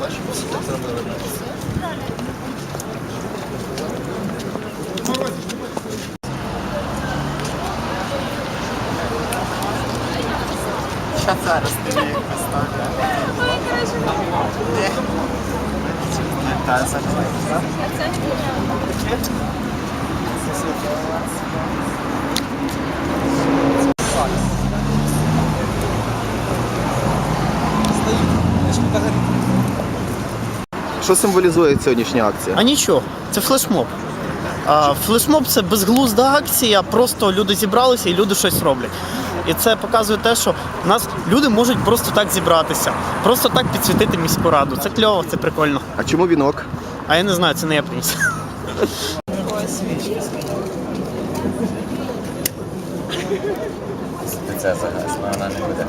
бачиш, всі так зробили. Щас зараз тобі поставлю. Ні. Та, закривай. Що символізує сьогоднішня акція? А нічого, це флешмоб. А, флешмоб це безглузда акція, просто люди зібралися і люди щось роблять. І це показує те, що в нас люди можуть просто так зібратися, просто так підсвітити міську раду. Це кльово, це прикольно. А чому вінок? А я не знаю, це не я приніс. Це загас, вона не буде.